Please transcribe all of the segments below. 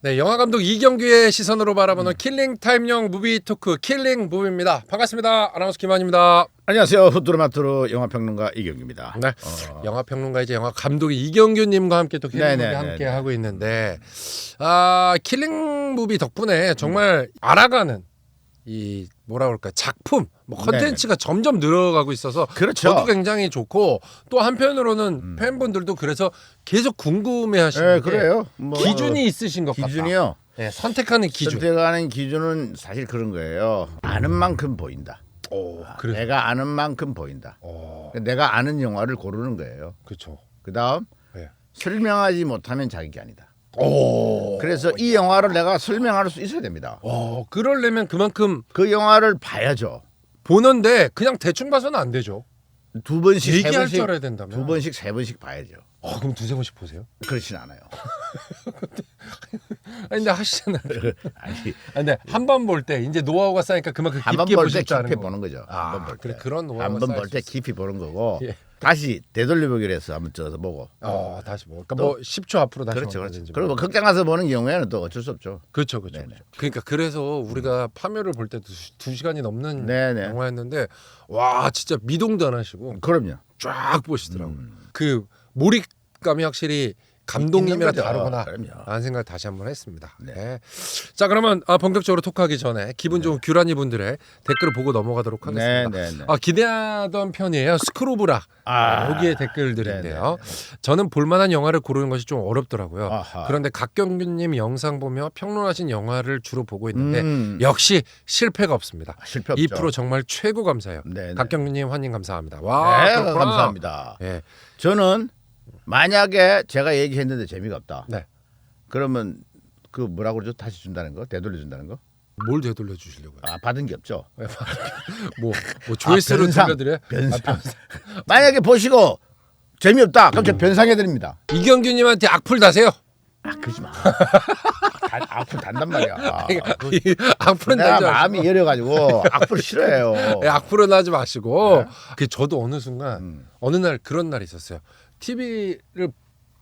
네, 영화 감독 이경규의 시선으로 바라보는 킬링 타임용 무비 토크 킬링 무비입니다. 반갑습니다. 아나운서 김한입니다. 안녕하세요. 후뚜루마뚜루 영화 평론가 이경규입니다. 네, 영화 평론가 이제 영화 감독 이경규님과 함께 또 킬링 무비 네네네네. 함께 하고 있는데 아 킬링 무비 덕분에 정말 알아가는 이 뭐라 그럴까 작품 뭐 컨텐츠가 점점 늘어가고 있어서 그렇죠. 저도 굉장히 좋고 또 한편으로는 팬분들도 그래서 계속 궁금해하시는 네, 게 그래요. 뭐 기준이 있으신 것 같다. 기준이요. 네, 선택하는 기준. 선택하는 기준은 사실 그런 거예요. 아는 만큼 보인다. 오, 그래. 내가 아는 만큼 보인다. 어, 내가 아는 영화를 고르는 거예요. 그렇죠. 그다음 네. 설명하지 못하면 자격이 아니다. 오. 그래서 이 영화를 내가 설명할 수 있어야 됩니다. 어, 그러려면 그만큼 그 영화를 봐야죠. 보는데 그냥 대충 봐서는 안 되죠. 두 번씩 세 얘기할 번씩 줄 알아야 된다면. 두 번씩 세 번씩 봐야죠. 어, 그럼 두세 번씩 보세요. 그렇진 않아요. 아니 근데 하시잖아요. 아니 아니, 근데 한 번 볼 때 이제 노하우가 쌓이니까 그만큼 한번 깊게 볼때 보실 줄 아는 깊이 거. 보는 거죠. 아, 한번볼 그래, 때. 그런 노하우가 한번 쌓일 볼 수 때 있어요. 깊이 보는 거고 예. 다시 되돌려보기로 해서 한번 쪄서 보고. 어, 다시 뭐. 그러니까 뭐 10초 앞으로 다시 그렇죠, 그렇죠. 언제든지 그리고 뭐. 뭐 극장 가서 보는 경우에는 또 어쩔 수 없죠. 그렇죠, 그렇죠. 네네. 그렇죠. 그러니까 그래서 우리가 파묘를 볼 때 두 시간이 넘는 네네. 영화였는데 와 진짜 미동도 안 하시고 그럼요. 쫙 보시더라고요. 음. 그 몰입감이 확실히 감독님이랑 있는 거죠. 다르구나. 그럼요. 라는 생각을 다시 한번 했습니다. 네. 네. 자 그러면 아, 본격적으로 토크하기 전에 기분 좋은 규란이 분들의 댓글을 보고 넘어가도록 하겠습니다. 네, 네, 네. 아, 기대하던 편이에요. 스크로브라. 아. 여기에 댓글들인데요. 네, 저는 볼만한 영화를 고르는 것이 좀 어렵더라고요. 아하. 그런데 각경규님 영상 보며 평론하신 영화를 주로 보고 있는데 음. 역시 실패가 없습니다. 실패 없죠. 2% 정말 최고 감사해요. 네, 네. 각경규님 환영 감사합니다. 와, 네, 그렇구나. 감사합니다. 예. 저는 만약에 제가 얘기했는데 재미가 없다. 네. 그러면 그 뭐라 그러죠? 다시 준다는 거? 되돌려 준다는 거? 뭘 되돌려 주시려고요? 아, 받은 게 없죠. 뭐, 뭐 조회수로 아, 변상. 들려드려요? 변상. 아, 변상. 만약에 보시고 재미없다. 그럼 제가 변상해 드립니다. 이경규님한테 악플 다세요. 아, 그러지 마. 단, 악플 단단 말이야. 아, 그- 이 악플은 내가 마음이 여려가지고 악플 싫어해요. 예, 악플은 하지 마시고 그 저도 어느 순간 음. 어느 날 그런 날이 있었어요. TV를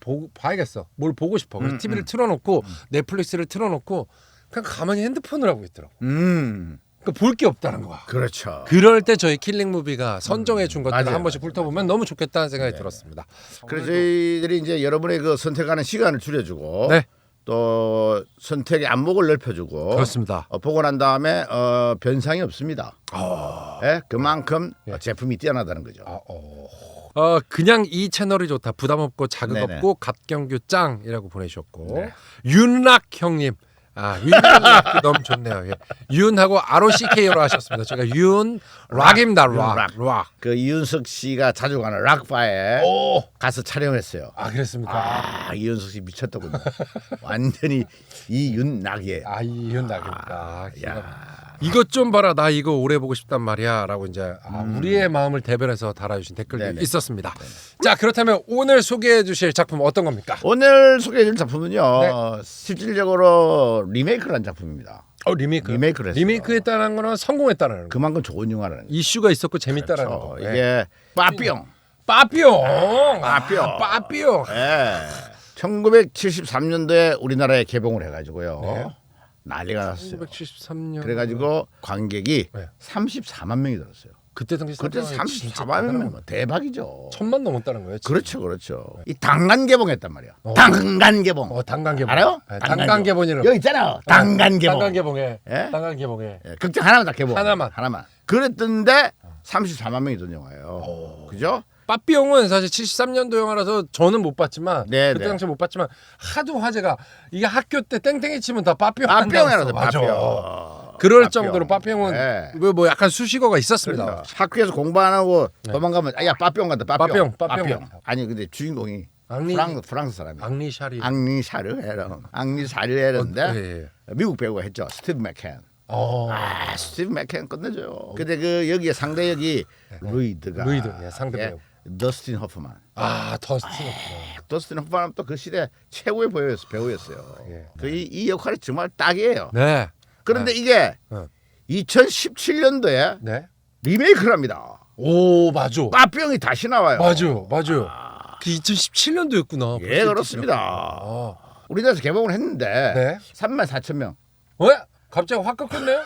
보고 봐야겠어. 뭘 보고 싶어. 그래서 음, TV를 틀어놓고 넷플릭스를 틀어놓고 그냥 가만히 핸드폰을 하고 있더라고. 음, 그러니까 볼 게 없다는 거야. 그렇죠. 그럴 때 저희 킬링 무비가 선정해 준 것들을 맞아요, 한 번씩 훑어보면 너무 좋겠다는 생각이 네. 들었습니다. 그래서 저희들이 이제 여러분의 그 선택하는 시간을 줄여주고 네. 또 선택의 안목을 넓혀주고 그렇습니다. 어, 보고 난 다음에 어, 변상이 없습니다. 아, 예, 그만큼 예. 어, 제품이 뛰어나다는 거죠. 아, 어. 어, 그냥 이 채널이 좋다. 부담 없고 자극 네네. 없고 갓경규 짱이라고 보내주셨고 네. 윤락 형님. 아, 윤락 너무 좋네요. 예. 윤하고 ROCK로 하셨습니다. 제가 윤 락입니다. 락. 락. 락. 그 이윤석 씨가 자주 가는 락바에 오. 가서 촬영했어요. 아, 그랬습니까? 아, 이윤석 씨 미쳤더군요. 완전히 이윤락이에요. 아, 이 윤락입니다. 아, 기가 야. 이것 좀 봐라 나 이거 오래 보고 싶단 말이야라고 이제 아, 우리의 마음을 대변해서 달아주신 댓글도 음. 네네. 있었습니다. 자 그렇다면 오늘 소개해주실 작품 어떤 겁니까? 오늘 소개해줄 작품은요. 네. 실질적으로 리메이크를 한 작품입니다. 어 리메이크. 리메이크를 했어요. 리메이크했다는 거는 성공했다는 거. 그만큼 좋은 영화라는. 이슈가 있었고 재밌다라는 그렇죠. 거. 이게 예. 빠삐용. 빠삐용. 빠삐용. 아, 빠삐용. 예. 1973년도에 우리나라에 개봉을 해가지고요. 네. 난리가 났어요. 1973년. 그래가지고 관객이 네. 34만 명이 들었어요. 그때 당시 그때 상당히 진짜 34만 명이면 대단한 뭐 대박이죠. 천만 넘었다는 거예요. 진짜. 그렇죠, 그렇죠. 이 당간 개봉했단 말이야. 어. 당간 개봉. 어 단간 개봉. 알아요? 네, 단간 개봉이라. 여기 있잖아. 당간 개봉. 단간 개봉에. 예? 단간 개봉에. 예, 극장 하나만 다 개봉. 하나만. 하나만. 그랬던데 34만 명이 던 영화예요. 그죠? 빠삐용은 사실 73년도 영화라서 저는 못 봤지만 네, 그때 네. 당시 못 봤지만 하도 화제가 이게 학교 때 땡땡이 치면 다 빠삐용 빠삐용이라서. 맞아. 빠삐용. 그럴 빠삐용. 정도로 빠삐용은 네. 뭐- 뭐 약간 수식어가 있었습니다. 그러니까 학교에서 공부 안 하고 도망가면 아, 야 빠삐용 간다 빠삐용 빠삐용, 빠삐용. 아니 근데 주인공이 앙리 프랑스 프랑스 사람이야 앙리 샤리. 앙리 샤르헤르 앙리 샤르헤르인데 어, 예, 예. 미국 배우가 했죠 스티브 맥켄 어. 아 스티브 맥켄 끝내줘요 근데 그 여기에 상대 역이 루이드가 루이드, 예, 상대 배우. 더스틴 호프만 아 더스틴. 더스틴 호프만 또그 시대 최고의 배우였, 배우였어요 예. 그이 이 역할이 정말 딱이에요 네. 그런데 이게 어. 2017년도에 네. 리메이크를 합니다 오 맞아. 빠삐용이 다시 나와요 맞아 맞아. 그 2017년도였구나. 예 그렇습니다 아, 우리나라에서 개봉을 했는데 네. 3만 4천 명. 왜? 갑자기 확 꺾었네요?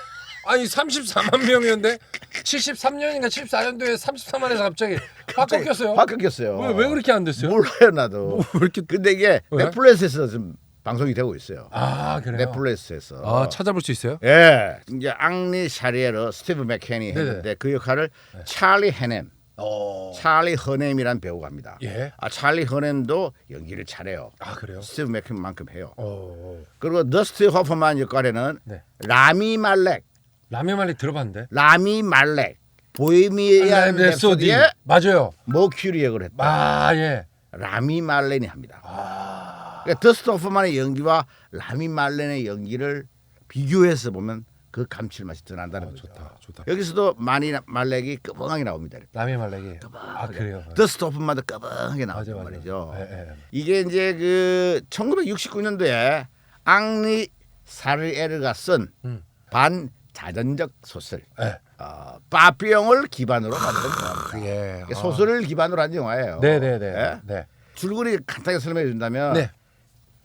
아니 34만 명이었는데 73년인가 74년도에 34만에서 갑자기 확 꺾였어요. 확 꺾였어요. 왜, 왜 그렇게 안 됐어요? 몰라요 나도. 뭐, 왜 이렇게 근데 이게 왜? 넷플릭스에서 지금 방송이 되고 있어요. 아 그래요? 넷플릭스에서. 아 찾아볼 수 있어요? 예, 이제 앙리 샤리에로 스티브 맥케니 네네. 했는데 그 역할을 찰리 헤넴, 어. 찰리 허넴이란 배우가 합니다. 예. 아 찰리 허넴도 연기를 잘해요. 아 그래요? 스티브 맥케니만큼 해요. 어. 그리고 더스티 허퍼만 역할에는 네. 라미 말렉, 라면 말리 들어봤는데. 라미 말렉, 보헤미안 랩소디. 랩소디의 맞아요. 머큐리 역을 했다. 아 예. 라미 말렌이 합니다. 아. 그러니까 더스티 허퍼만의 연기와 라미 말렌의 연기를 비교해서 보면 그 감칠맛이 더 난다는 아, 거죠. 좋다 좋다. 여기서도 마니 말렉이 끄벙하게 나옵니다. 라면 말레기. 아 그래요. 더스트 오픈마다 끄벙하게 나오죠 맞아. 말이죠. 예, 예. 이게 이제 그 1969년도에 앙리 사르에르가 쓴 음. 반 자전적 소설 예. 어, 파피용을 기반으로 만든 영화입니다. 예. 소설을 기반으로 한 영화예요. 네네네. 예? 네. 줄거리 간단하게 설명해 준다면 네.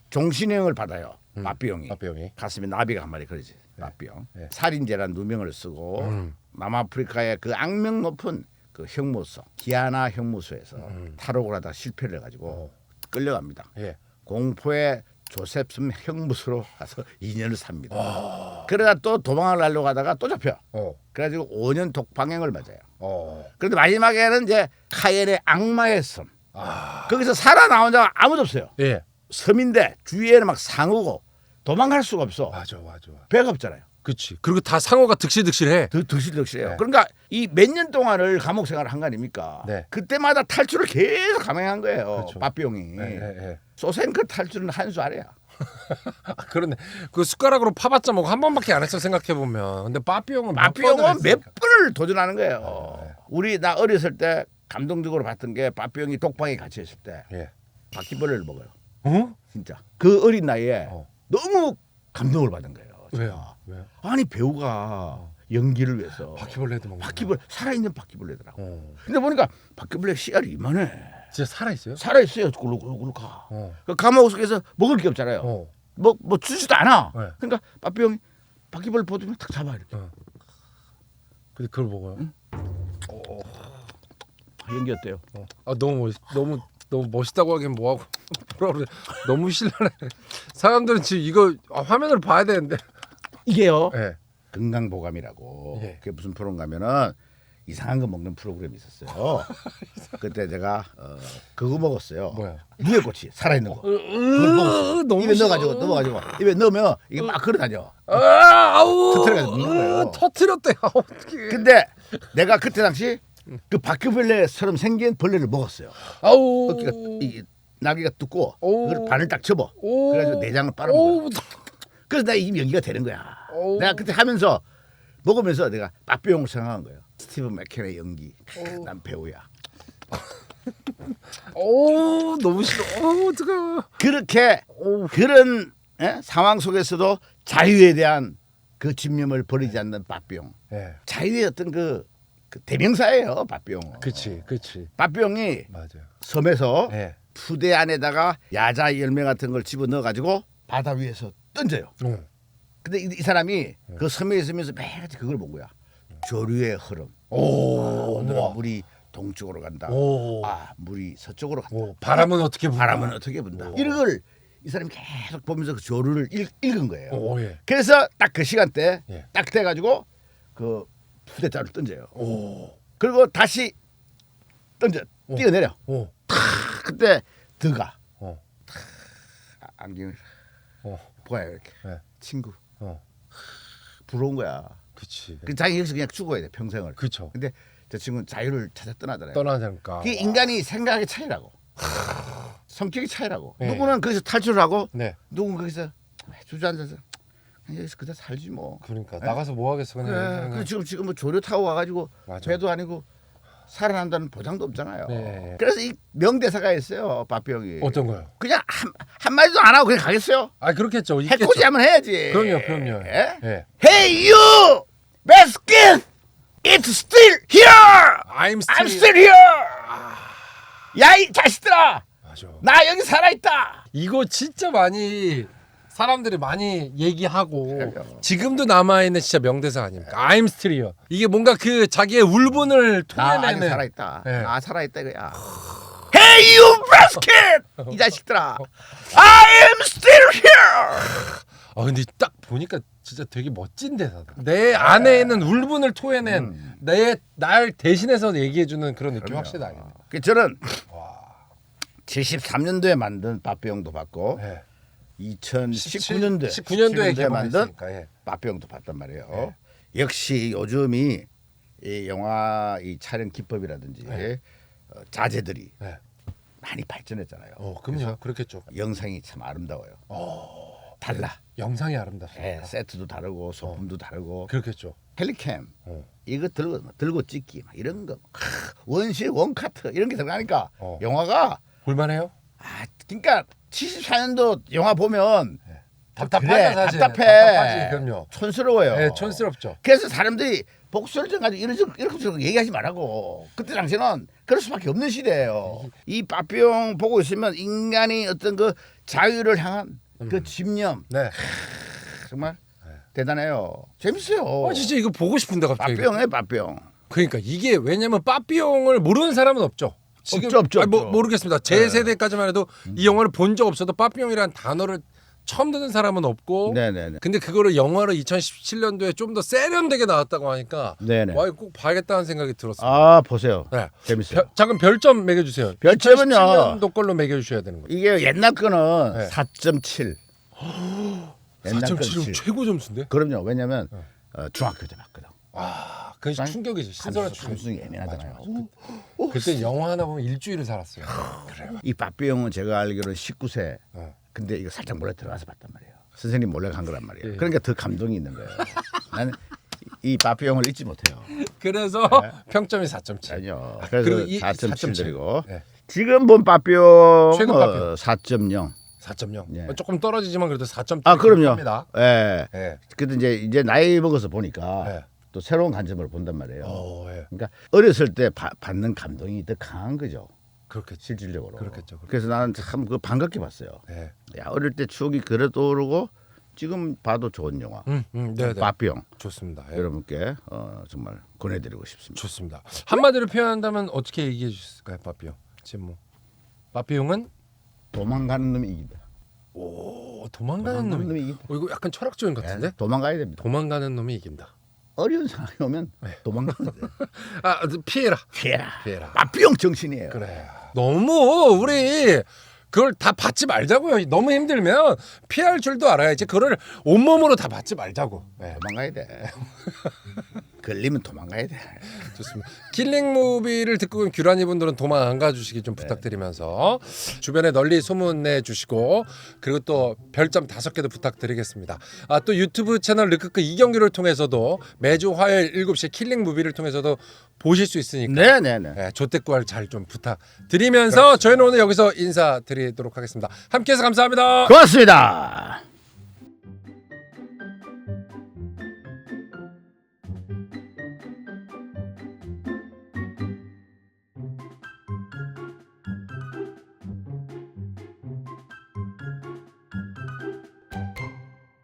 종신형을 받아요. 파피용이 박병이. 가슴에 나비가 한 마리 그러지. 파피용. 네. 살인죄란 누명을 쓰고 음. 남아프리카의 그 악명 높은 그 형무소 기아나 형무소에서 음. 탈옥을 하다 실패를 해가지고 어. 끌려갑니다. 예. 공포의 조셉슨 형무소로 가서 2년을 삽니다. 아. 그러다 또 도망을 하려고 하다가 또 잡혀. 어. 그래가지고 5년 독방형을 맞아요. 어. 그런데 마지막에는 이제 카yen의 악마의 섬. 아. 거기서 살아 나온 자가 아무도 없어요. 예. 섬인데 주위에는 막 상어고 도망갈 수가 없어. 맞아 맞아. 배가 없잖아요. 그렇지. 그리고 다 상어가 득실득실해. 더 득실득실해요. 네. 그러니까 이 몇 년 동안을 감옥 생활을 한 거 아닙니까? 네. 그때마다 탈출을 계속 감행한 거예요. 그렇죠. 빠삐용이. 예, 예, 예. 소생크 탈출은 한 수 아래야. 아, 그러네. 그 숟가락으로 파봤자 뭐한 번밖에 안 했어 생각해 보면. 근데 빠삐용은 몇 번을 빠삐용은 몇 했으니까. 번을 도전하는 거예요. 네. 우리 나 어렸을 때 감동적으로 봤던 게 빠삐용이 독방에 갇혀 있을 때 예. 바퀴벌레를 먹어요. 어? 진짜 그 어린 나이에 어. 너무 감동을 받은 거예요. 제가. 왜요? 왜요? 아니 배우가 연기를 위해서 바퀴벌레도 먹는. 바퀴벌 살아있는 바퀴벌레더라고. 어. 근데 보니까 바퀴벌레 씨알이 이만해. 진짜 살아 있어요? 살아 있어요. 굴룩굴룩 가. 어. 그 감옥 속에서 먹을 게 없잖아요. 어. 뭐뭐 주지도 않아. 네. 그러니까 빠삐용이 바퀴벌레 보더니 탁 잡아 이렇게. 어. 근데 그걸 먹어요? 연기 어때요? 어. 아 너무 멋 너무 너무 멋있다고 하긴 뭐하고 뭐라 그래 너무 신나네 사람들은 지금 이거 아, 화면을 봐야 되는데 이게요. 예. 건강보감이라고. 예. 그게 무슨 프로인가면은 이상한 거 먹는 프로그램이 있었어요. 그때 제가 어, 그거 먹었어요. 뭐야? 무게꼬치 살아있는 거. 그걸 으, 먹었어. 너무 입에 싫어. 넣어가지고 넣어가지고 입에 넣으면 이게 막 걸어다녀. 아, 아우 터트려가지고 먹는 거예요. 으, 터트렸대 아, 어떻게 근데 내가 그때 당시 그 바퀴벌레처럼 생긴 벌레를 먹었어요. 아우 어깨가 이 날개가 뚜고 오. 그걸 발을 딱 접어. 오. 그래가지고 내장을 빨아먹어. 오, 그래서 내가 이 연기가 되는 거야. 오. 내가 그때 하면서 먹으면서 내가 빠삐용을 생각한 거예요. 스티브 맥켄의 연기. 난 배우야. 오 너무 싫어 어 어떡해 그렇게 오. 그런 예? 상황 속에서도 자유에 대한 그 집념을 버리지 않는 빠삐용. 예 자유의 어떤 그, 그 대명사예요. 빠삐용. 그치 그치 빠삐용이 맞아요 섬에서 예 푸대 안에다가 야자 열매 같은 걸 집어 넣어 가지고 바다 위에서 던져요. 어. 근데 이, 이 사람이 네. 그 섬에 있으면서 매일같이 그걸 본 거야. 조류의 흐름. 오 오늘은 우와. 물이 동쪽으로 간다. 오. 아 물이 서쪽으로 간다. 오 바람은 어떻게 불까? 바람은 어떻게 분다. 이런 걸 이 사람이 계속 보면서 그 조류를 읽, 읽은 거예요. 오 예. 그래서 딱 그 시간대 예. 딱 돼가지고 그 푸대자를 던져요. 오. 그리고 다시 던져 오. 뛰어내려. 오. 그때 드가 어. 아, 안경을 어. 보아요 이렇게 예. 친구 어. 부러운 거야. 그치. 그 자기 여기서 그냥 죽어야 돼 평생을. 그쵸. 근데 저 친구는 자유를 찾아 떠나잖아요. 떠나자니까. 그게 인간이 생각의 차이라고. 성격의 차이라고. 네. 누구는 거기서 탈출을 하고 네. 누구는 거기서 주저앉아서 그냥 여기서 그대로 살지 뭐. 그러니까 나가서 뭐 하겠어 그냥. 그래. 그냥. 그 지금 지금 뭐 조류 타고 와가지고 맞아. 배도 아니고 살아난다는 보장도 없잖아요. 네. 그래서 이 명대사가 있어요, 바삐형이. 어떤 거요? 그냥 한, 한 마디도 안 하고 그냥 가겠어요? 아 그렇겠죠. 있겠죠. 해코지 한번 해야지. 그럼요, 그럼요. 예? 예. Hey you, Baskin, it's still here. I'm I'm still. still here. 야 이 자식들아, 맞아. 나 여기 살아있다. 이거 진짜 많이 사람들이 많이 얘기하고. 지금도 남아 있는 진짜 명대사 아닙니까? I'm still here. 이게 뭔가 그 자기의 울분을 나 아직 토해내는 살아있다. 네. 나 살아있다 이거야. Hey you basket! 이 자식들아. I am still here. 아 근데 딱 보니까 진짜 되게 멋진 대사다. 내 안에 있는 울분을 토해낸 음. 내날 대신해서 얘기해주는 그런 느낌 확실히 나요. 그 저는 와. 73년도에 만든 빠삐용도 봤고 네. 2019년도에 19년도에 만든 개봉했으니까. 예. 빠삐용도 봤단 말이에요. 네. 역시 요즘이 이 영화 이 촬영 기법이라든지 네. 어, 자재들이 네. 많이 발전했잖아요. 어, 그럼요. 그렇겠죠. 영상이 참 아름다워요. 달라. 영상이 아름답습니다. 예, 세트도 다르고 소품도 다르고 그렇겠죠. 헬리캠 어. 이거 들고 들고 찍기 막 이런 거 크, 원실 원카트 이런 게 들어가니까 어. 영화가 볼만해요? 아 그러니까 74년도 영화 보면 답답하다 그래, 사실. 답답해. 답답하지 그럼요. 촌스러워요. 네, 촌스럽죠. 그래서 사람들이 복수를 정가지고 이런 이렇게 저렇게 얘기하지 말라고. 그때 당시는 그럴 수밖에 없는 시대예요. 이 빠삐용 보고 있으면 인간이 어떤 그 자유를 향한 그 집념 네. 정말 대단해요. 재밌어요. 아 진짜 이거 보고 싶은데 갑자기. 빠삐용에 빠삐용. 그러니까 이게 왜냐면 빠삐용을 모르는 사람은 없죠. 없죠, 없죠, 아니, 뭐, 없죠. 모르겠습니다. 제 세대까지만 해도 이 영화를 본 적 없어도 빠삐용이라는 단어를 처음 듣는 사람은 없고. 네네네. 근데 그거를 영화로 2017년도에 좀 더 세련되게 나왔다고 하니까 네네. 와 이거 꼭 봐야겠다는 생각이 들었어요. 아 보세요. 네. 재밌어요. 별, 잠깐 별점 매겨주세요. 별점은요. 2017년도 걸로 매겨주셔야 되는 거예요. 이게 옛날 거는 네. 4.7. 옛날 거는 4.7은 7. 최고 점수인데? 그럼요. 왜냐면 어, 중학교 때 봤거든. 아, 그 아니, 충격이죠. 신선한 감수, 충격. 감수성이 예민하잖아요. 그때 영화 하나 보면 일주일을 살았어요. 그래요. 이 빠삐용은 제가 알기로는 19세. 어. 근데 이거 살짝 몰래 들어가서 봤단 말이에요. 선생님 몰래 간 거란 말이에요. 예. 그러니까 더 감동이 있는 거예요. 나는 이 빠삐용을 잊지 못해요. 그래서 평점이 4.7. 아니요. 그래서 그리고 이 4.7 드리고 네. 지금 본 빠삐용 최근 빠삐용. 어, 4.0. 4.0. 예. 조금 떨어지지만 그래도 4.7. 아 그럼요. 합니다. 예. 예. 근데 이제 이제 나이 먹어서 보니까 네. 또 새로운 관점을 본단 말이에요. 어, 예. 그러니까 어렸을 때 바- 받는 감동이 더 강한 거죠. 그렇겠지. 실질적으로. 그렇겠죠, 그렇겠죠. 그래서 나는 참 그 반갑게 봤어요. 예. 야, 어릴 때 추억이 그래 떠오르고 지금 봐도 좋은 영화. 음, 음, 네, 네. 빠삐용 좋습니다. 예. 여러분께 어, 정말 권해드리고 싶습니다. 좋습니다. 한마디로 표현한다면 어떻게 얘기해 주실까요, 빠삐용? 지금 뭐 빠삐용은 도망가는 놈이 이긴다. 오 도망가는 도망가는 놈이. 놈이 이긴다. 어, 이거 약간 철학적인 것 같은데? 예, 도망가야 됩니다. 도망가는 놈이 이긴다. 어려운 상황이 오면 네. 도망가면 돼. 아 피해라. 피해라. 피해라. 빠삐용 정신이에요. 그래. 너무 우리 그걸 다 받지 말자고요. 너무 힘들면 피할 줄도 알아야지. 그걸 온몸으로 다 받지 말자고. 네, 도망가야 돼. 걸리면 도망가야 돼. 좋습니다. 킬링 무비를 듣고 있는 규란이 분들은 도망 안 가주시기 좀 부탁드리면서 주변에 널리 소문내 주시고 그리고 또 별점 다섯 개도 부탁드리겠습니다. 아 또 유튜브 채널 르크크 이경규를 통해서도 매주 화요일 7시 킬링 무비를 통해서도 보실 수 있으니까 네네네. 네, 조태구알 잘 좀 부탁드리면서 저희는 오늘 여기서 인사드리도록 하겠습니다. 함께해서 감사합니다. 고맙습니다.